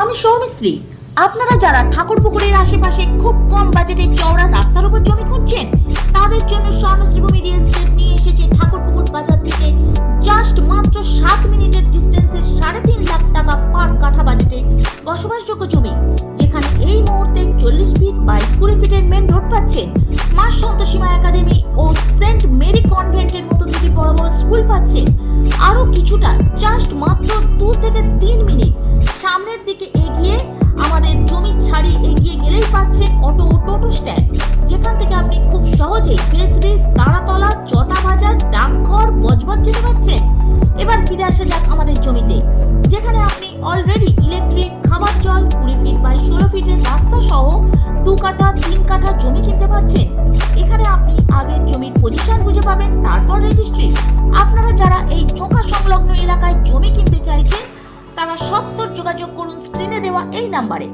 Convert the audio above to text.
আমি সৌমিশ্রী। আপনারা যারা ঠাকুরপুকুরের আশেপাশে খুব কম বাজেটে চওড়া রাস্তার উপর জমি খুঁজছেন, তাদের জন্য স্বর্ণশ্রীভূমি রিয়েল এস্টেট নিয়ে এসেছে ঠাকুরপুকুর বাজার থেকে জাস্ট মাত্র সাত মিনিটের ডিস্টেন্সে সাড়ে তিন লাখ টাকা পার কাঠা বাজেটে বসবাসযোগ্য জমি, যেখানে এই মুহূর্তে চল্লিশ ফিট বাই কুড়ি ফিটের মেন রোড পাচ্ছেন মা সন্তোষীমা একাডেমি ও সেন্ট মেরি কনভেন্টের মতো দুটি বড় বড় স্কুল পাচ্ছেন আরও কিছুটা জাস্ট সামনের দিকে এগিয়ে আমাদের জমি ছাড়ি এগিয়ে গেলেই পাচ্ছেন অটো ও টোটো স্ট্যান্ড। যেখান থেকে আপনি খুব সহজেই ফেস ব্রিজ তারাতলা চটা বাজার, ডাকঘর, বজবজ যেতে পারছেন। এবার ফিরে আসা যাক আমাদের জমিতে। যেখানে আপনি অলরেডি ইলেকট্রিক খাবার জল, কুড়ি ফিট বাই ষোলো ফিটের রাস্তা সহ দু কাঠা, তিন কাঠা জমি কিনতে দেওয়া এই নাম্বারে